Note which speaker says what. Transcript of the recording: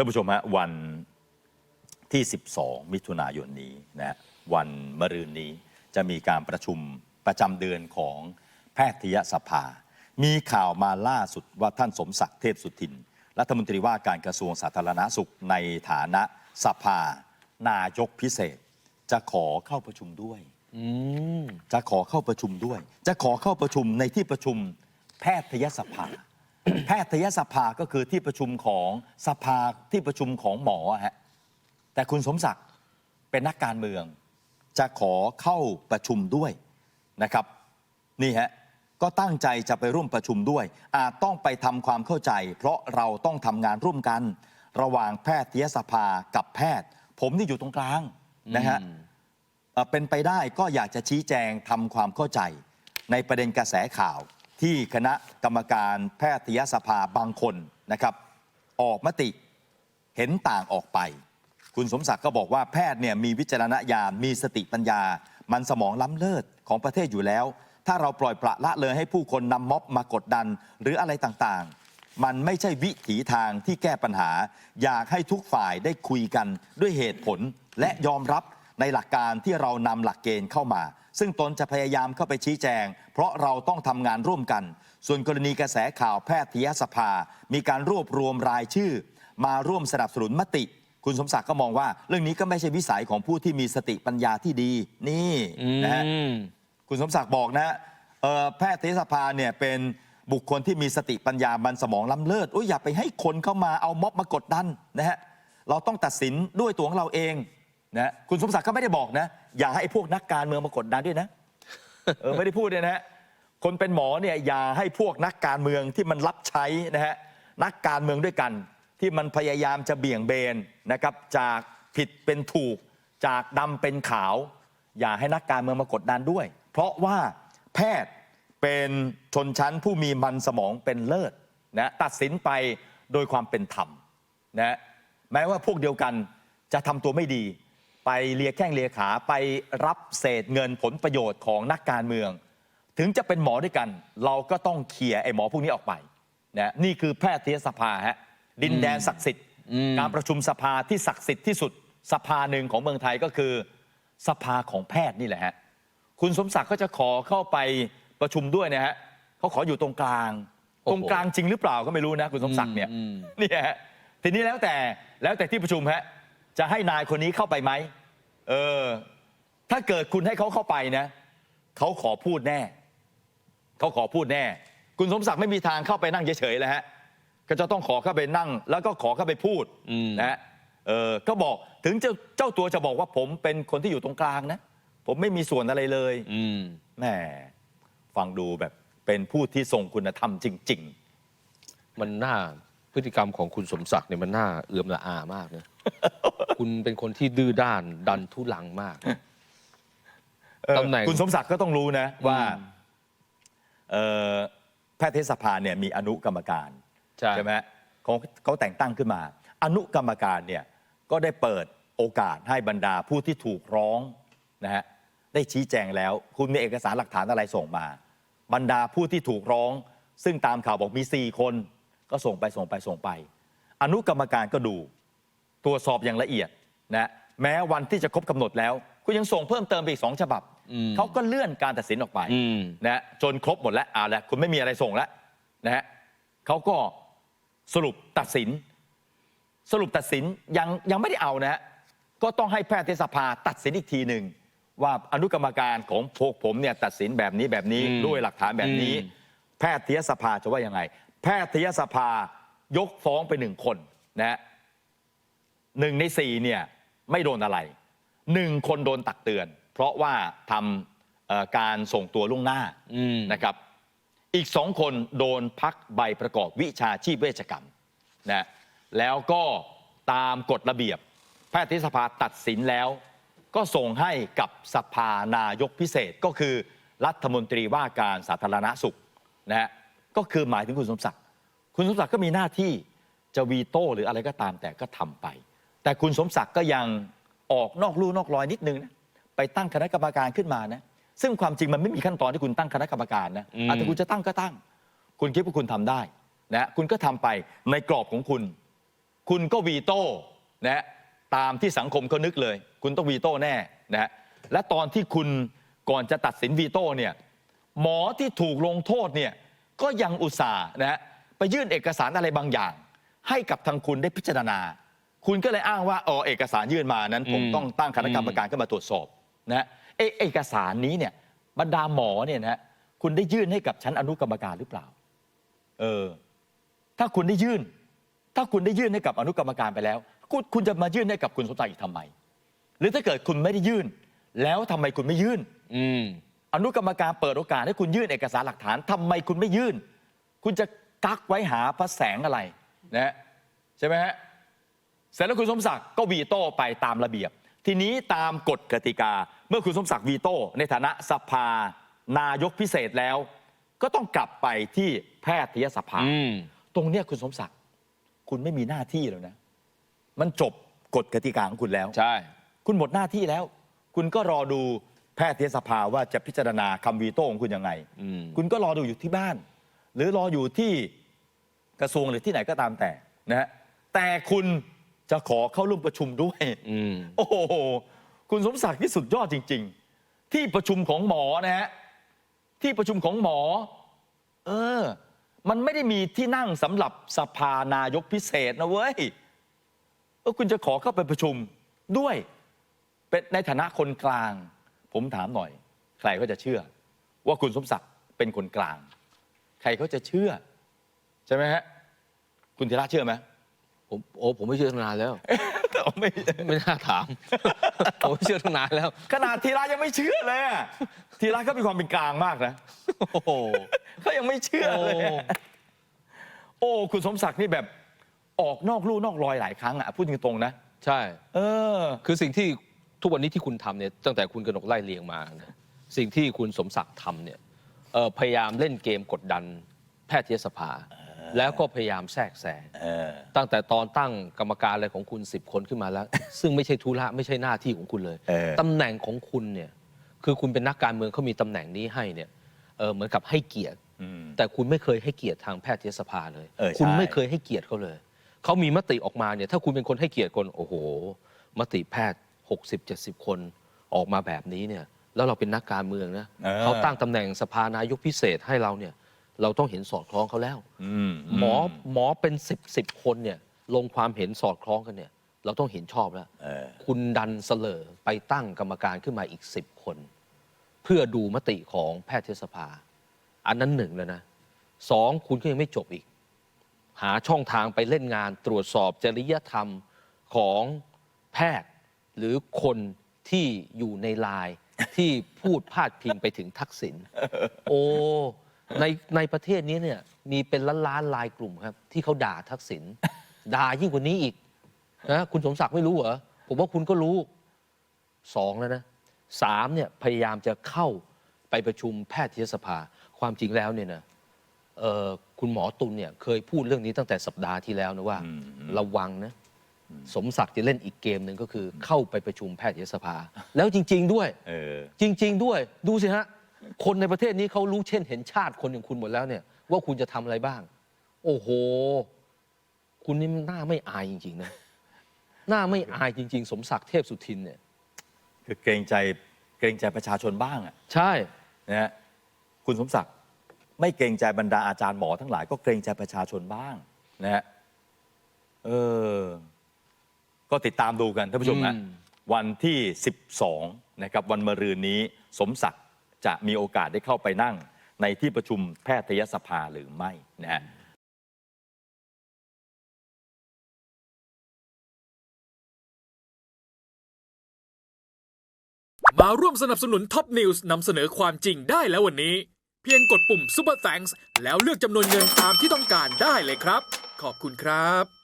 Speaker 1: ท่านผู้ชมฮะวันที่ 12 มิถุนายนนี้นะฮะวันมะรืนนี้จะมีการประชุมประจำเดือนของแพทยสภา มีข่าวมาล่าสุดว่าท่านสมศักดิ์เทพสุทิน รัฐมนตรีว่าการกระทรวงสาธารณสุขในฐานะสภา นายกพิเศษ จะขอเข้าประชุมด้วย
Speaker 2: อืม
Speaker 1: จะขอเข้าประชุมด้วย จะขอเข้าประชุมในที่ประชุมแพทยสภา แพทยสภาก็คือที่ประชุมของสภาที่ประชุมของหมออะฮะแต่คุณสมศักดิ์เป็นนักการเมือง จะขอเข้าประชุมด้วยนะครับ นี่ฮะก็ตั้งใจจะไปร่วมประชุมด้วย อาจต้องไปทำความเข้าใจ เพราะเราต้องทำงานร่วมกัน ระหว่างแพทยสภากับแพทย์ ผมนี่อยู่ตรงกลางนะฮะเอ่อเป็นไปได้ก็อยากจะชี้แจงทำความเข้าใจ ในประเด็นกระแสข่าว ที่คณะกรรมการแพทยสภาบางคนนะครับ ออกมติเห็นต่างออกไป คุณสมศักดิ์ก็บอกว่าแพทย์เนี่ยมีวิจารณญาณมีสติปัญญา มันสมองล้ำเลิศของประเทศอยู่แล้ว ถ้าเราปล่อยปละละเลยให้ผู้คนนำม็อบมากดดันหรืออะไรต่างๆ มันไม่ใช่วิถีทางที่แก้ปัญหา อยากให้ทุกฝ่ายได้คุยกันด้วยเหตุผลและยอมรับในหลักการที่เรานำหลักเกณฑ์เข้ามาซึ่งตนจะพยายามเข้าไปชี้แจง เพราะเราต้องทำงานร่วมกัน ส่วนกรณีกระแสข่าวแพทยสภา มีการรวบรวมรายชื่อ มาร่วมสนับสนุนมติ คุณสมศักดิ์ก็มองว่า เรื่องนี้ก็ไม่ใช่วิสัยของผู้ที่มีสติปัญญาที่ดี นี่นะฮะคุณสมศักดิ์บอกนะเอ่อแพทยสภาเนี่ยเป็นบุคคลที่มีสติปัญญามันสมองล้ำเลิศอุ้ยอย่าไปให้คนเข้ามาเอาม็อบมากดดันนะฮะเราต้องตัดสินด้วยตัวของเราเอง นะคุณสมศักดิ์ก็ไม่ได้บอกนะ อย่าให้พวกนักการเมืองมากดดันด้วยนะเออไม่ได้พูดเลยนะฮะคนเป็นหมอเนี่ยอย่าให้พวกนักการเมืองที่มันรับใช้นะฮะนักการเมืองด้วยกัน ที่มันพยายามจะเบี่ยงเบนนะครับจากผิดเป็นถูก จากดำเป็นขาว อย่าให้นักการเมืองมากดดันด้วย เพราะว่าแพทย์เป็นชนชั้นผู้มีมันสมองเป็นเลิศนะตัดสินไปโดยความเป็นธรรมนะแม้ว่าพวกเดียวกันจะทำตัวไม่ดี ไปเลียแข้งเลียขาไปรับเศษเงินผลประโยชน์ของนักการเมือง ถึงจะเป็นหมอด้วยกัน เราก็ต้องเคลียร์ไอ้หมอพวกนี้ออกไปนะนี่คือแพทยสภาฮะดินแดนศักดิ์สิทธิ์
Speaker 2: อืม
Speaker 1: การประชุมสภาที่ศักดิ์สิทธิ์ที่สุดสภาหนึ่งของเมืองไทยก็คือ สภาของแพทย์นี่แหละฮะคุณสมศักดิ์ก็จะขอเข้าไปประชุมด้วยนะฮะเขาขออยู่ตรงกลาง
Speaker 2: โอ้โห
Speaker 1: ตรงกลางจริงหรือเปล่าก็ไม่รู้นะ คุณสมศักดิ์เนี่ย
Speaker 2: อืม
Speaker 1: เนี่ยฮะทีนี้แล้วแต่แล้วแต่ที่ประชุมฮะ จะให้นายคนนี้เข้าไปไหมเออ ถ้าเกิดคุณให้เขาเข้าไปนะเขาขอพูดแน่เขาขอพูดแน่ คุณสมศักดิ์ไม่มีทางเข้าไปนั่งเฉยๆแล้วฮะก็จะต้องขอเข้าไปนั่ง แล้วก็ขอเข้าไปพูด
Speaker 2: อืม
Speaker 1: นะฮะเออก็บอกถึงเจ้าเจ้าตัวจะบอกว่าผมเป็นคนที่อยู่ตรงกลางนะ ผมไม่มีส่วนอะไรเลย
Speaker 2: อืม
Speaker 1: แหมฟังดูแบบเป็นผู้ที่ทรงคุณธรรมจริง
Speaker 2: มันน่าพฤติกรรมของคุณสมศักดิ์เนี่ยมันน่าเอื่อมละอามากนะ คุณเป็นคนที่ดื้อด้านดันทุลังมาก
Speaker 1: ๆเออ
Speaker 2: ตำแหน่ง
Speaker 1: คุณสมศักดิ์ก็ต้องรู้นะว่า
Speaker 2: อืม
Speaker 1: เอ่อแพทยสภาเนี่ยมีอนุกรรมการ
Speaker 2: ใช่
Speaker 1: ไหมเขาเขาแต่งตั้งขึ้นมา อนุกรรมการเนี่ยก็ได้เปิดโอกาสให้บรรดาผู้ที่ถูกร้องนะฮะได้ชี้แจงแล้ว คุณมีเอกสารหลักฐานอะไรส่งมา บรรดาผู้ที่ถูกร้อง ซึ่งตามข่าวบอกมี 4 คน ก็ส่งไปส่งไปส่งไป อนุกรรมการก็ดู ตรวจสอบอย่างละเอียดนะแม้วันที่จะครบกำหนดแล้วคุณยังส่งเพิ่มเติมไปอีกสองฉบับ
Speaker 2: อืม
Speaker 1: เขาก็เลื่อนการตัดสินออกไป
Speaker 2: อืม
Speaker 1: นะฮะจนครบหมดแล้วเอาละคุณไม่มีอะไรส่งแล้วนะฮะเขาก็สรุปตัดสิน สรุปตัดสินยังยังไม่ได้เอานะฮะก็ต้องให้แพทยสภาตัดสินอีกทีหนึ่งว่าอนุกรรมการของพวกผมเนี่ยตัดสินแบบนี้แบบนี้
Speaker 2: อืม
Speaker 1: ด้วยหลักฐานแบบนี้
Speaker 2: อืม
Speaker 1: แพทยสภาจะว่ายังไง แพทยสภายกฟ้องไปหนึ่งคนนะฮะ หนึ่งในสี่เนี่ยไม่โดนอะไรหนึ่งคนโดนตักเตือน เพราะว่าทำเอ่อการส่งตัวล่วงหน้า
Speaker 2: อืม
Speaker 1: นะครับ อีกสองคนโดนพักใบประกอบวิชาชีพเวชกรรมนะแล้วก็ตามกฎระเบียบ แพทยสภาตัดสินแล้ว ก็ส่งให้กับสภานายกพิเศษก็คือรัฐมนตรีว่าการสาธารณสุขนะฮะก็คือหมายถึงคุณสมศักดิ์คุณสมศักดิ์ก็มีหน้าที่จะวีโต้หรืออะไรก็ตามแต่ก็ทำไป แต่คุณสมศักดิ์ก็ยังออกนอกลู่นอกรอยนิดนึงนะไปตั้งคณะกรรมการขึ้นมานะซึ่งความจริงมันไม่มีขั้นตอนที่คุณตั้งคณะกรรมการนะ
Speaker 2: อืม
Speaker 1: อาจจะคุณจะตั้งก็ตั้ง คุณคิดว่าคุณทำได้นะคุณก็ทำไปในกรอบของคุณ คุณก็วีโต้นะฮะตามที่สังคมเขานึกเลย คุณต้องวีโต้แน่นะฮะและตอนที่คุณก่อนจะตัดสินวีโต้เนี่ยหมอที่ถูกลงโทษเนี่ยก็ยังอุตส่าห์นะฮะไปยื่นเอกสารอะไรบางอย่าง ให้กับทางคุณได้พิจารณา คุณก็เลยอ้างว่าอ๋อเอกสารยื่นมานั้น ผม
Speaker 2: อืม
Speaker 1: ต้องตั้งคณะกรรมการขึ้นมาตรวจสอบนะฮะเอะเอกสารนี้เนี่ยบรรดาหมอเนี่ยนะฮะคุณได้ยื่นให้กับชั้นอนุกรรมการหรือเปล่า เออ ถ้าคุณได้ยื่น ถ้าคุณได้ยื่นให้กับอนุกรรมการไปแล้ว คุณคุณจะมายื่นให้กับคุณสมศักดิ์อีกทำไม หรือถ้าเกิดคุณไม่ได้ยื่น แล้วทำไมคุณไม่ยื่น
Speaker 2: อืม
Speaker 1: อนุกรรมการเปิดโอกาสให้คุณยื่นเอกสารหลักฐานทำไมคุณไม่ยื่น คุณจะกักไว้หาพระแสงอะไรนะฮะใช่ไหมฮะ เสร็จแล้วคุณสมศักดิ์ก็วีโต้ไปตามระเบียบ ทีนี้ตามกฎกติกา เมื่อคุณสมศักดิ์วีโต้ในฐานะสภานายกพิเศษแล้ว ก็ต้องกลับไปที่แพทยสภา
Speaker 2: อืม
Speaker 1: ตรงเนี้ยคุณสมศักดิ์คุณไม่มีหน้าที่แล้วนะ มันจบกฎกติกาของคุณแล้ว
Speaker 2: ใช่
Speaker 1: คุณหมดหน้าที่แล้ว คุณก็รอดูแพทยสภาว่าจะพิจารณาคำวีโต้ของคุณยังไง
Speaker 2: อืม
Speaker 1: คุณก็รอดูอยู่ที่บ้าน หรือรออยู่ที่กระทรวงหรือที่ไหนก็ตามแต่นะฮะแต่คุณ จะขอเข้าร่วมประชุมด้วย
Speaker 2: อืม
Speaker 1: โอ้โห คุณสมศักดิ์ที่สุดยอดจริง ๆ ที่ประชุมของหมอนะฮะ ที่ประชุมของหมอ เออ มันไม่ได้มีที่นั่งสำหรับสภานายกพิเศษนะเว้ย เออคุณจะขอเข้าไปประชุมด้วย เป็นในฐานะคนกลาง ผมถามหน่อย ใครก็จะเชื่อ ว่าคุณสมศักดิ์เป็นคนกลาง ใครเขาจะเชื่อ ใช่ไหมฮะ คุณธีระเชื่อไหม
Speaker 2: ผมโอ้ผมไม่เชื่อตั้งนานแล้ว
Speaker 1: ไม่
Speaker 2: ไม่น่าถาม ผมไม่เชื่อตั้งนานแล้ว
Speaker 1: ขนาดธีระยังไม่เชื่อเลยอะธีระก็มีความเป็นกลางมากนะ
Speaker 2: โอ้โห
Speaker 1: เขายังไม่เชื่อเลยอะ
Speaker 2: โอ้
Speaker 1: โอ้คุณสมศักดิ์นี่แบบออกนอกลู่นอกรอยหลายครั้งอะพูดตรงๆนะ
Speaker 2: ใช่
Speaker 1: เออ
Speaker 2: คือสิ่งที่ทุกวันนี้ที่คุณทำเนี่ยตั้งแต่คุณกนกไล่เลียงมานะสิ่งที่คุณสมศักดิ์ทำเนี่ยเอ่อพยายามเล่นเกมกดดันแพทยสภา แล้วก็พยายามแทรกแซง
Speaker 1: เออ
Speaker 2: ตั้งแต่ตอนตั้งกรรมการอะไรของคุณ 10 คนขึ้นมาแล้ว ซึ่งไม่ใช่ธุระไม่ใช่หน้าที่ของคุณเลย
Speaker 1: เออ
Speaker 2: ตำแหน่งของคุณเนี่ยคือคุณเป็นนักการเมืองเขามีตำแหน่งนี้ให้เนี่ยเออเหมือนกับให้เกียรติ
Speaker 1: อืม
Speaker 2: แต่คุณไม่เคยให้เกียรติทางแพทยสภาเลย
Speaker 1: เออใช่
Speaker 2: คุณไม่เคยให้เกียรติเขาเลยเขามีมติออกมาเนี่ยถ้าคุณเป็นคนให้เกียรติคนโอ้โห มติแพทย์ 60 70 คนออกมาแบบนี้เนี่ยแล้วเราเป็นนักการเมืองนะ
Speaker 1: ออ
Speaker 2: เขาตั้งตำแหน่งสภานายกพิเศษให้เราเนี่ย เราต้องเห็นสอดคล้องเขาแล้ว
Speaker 1: อืม
Speaker 2: หมอหมอเป็น10 10คนเนี่ยลงความเห็นสอดคล้องกันเนี่ย เราต้องเห็นชอบแล้ว
Speaker 1: เออ
Speaker 2: คุณดันเสลอไปตั้งกรรมการขึ้นมาอีก10คน เพื่อดูมติของแพทยสภา อันนั้นหนึ่งแล้วนะสองคุณก็ยังไม่จบอีก หาช่องทางไปเล่นงานตรวจสอบจริยธรรมของแพทย์ หรือคนที่อยู่ในไลน์ที่พูดพาดพิงไปถึงทักษิณโอ้ ในในประเทศนี้เนี่ยมีเป็นล้านล้านๆลายกลุ่มครับ ที่เขาด่าทักษิณด่ายิ่งกว่านี้อีกนะคุณสมศักดิ์ไม่รู้เหรอผมว่าคุณก็รู้สองแล้วนะสามเนี่ยพยายามจะเข้าไปประชุมแพทยสภาความจริงแล้วเนี่ยนะเอ่อคุณหมอตุลเนี่ยเคยพูดเรื่องนี้ตั้งแต่สัปดาห์ที่แล้วนะว่า
Speaker 1: อืมอืม
Speaker 2: ระวังนะสมศักดิ์จะเล่นอีกเกมหนึ่งก็คือเข้าไปประชุมแพทยสภา แล้วจริง ๆ ด้วย
Speaker 1: เออ
Speaker 2: จริง ๆ ด้วยดูสิฮะ คนในประเทศนี้เขารู้เช่นเห็นชาติคนอย่างคุณหมดแล้วเนี่ยว่าคุณจะทำอะไรบ้าง โอ้โห คุณนี่หน้าไม่อายจริง ๆ นะ หน้าไม่อายจริง ๆ สมศักดิ์เทพสุทินเนี่ย
Speaker 1: คือเกรงใจเกรงใจประชาชนบ้างอะ
Speaker 2: ใช่
Speaker 1: นะฮะคุณสมศักดิ์ไม่เกรงใจบรรดาอาจารย์หมอทั้งหลายก็เกรงใจประชาชนบ้างนะฮะเออ ก็ติดตามดูกันท่านผู้ชมนะ
Speaker 2: อืม
Speaker 1: วันที่ 12 นะครับ วันมะรืนนี้สมศักดิ์ จะมีโอกาสได้เข้าไปนั่งในที่ประชุมแพทยสภาหรือไม่นะฮะ
Speaker 3: มาร่วมสนับสนุนท็อปนิวส์นำเสนอความจริงได้แล้ววันนี้ เพียงกดปุ่ม Super Thanks แล้วเลือกจำนวนเงินตามที่ต้องการได้เลยครับ ขอบคุณครับ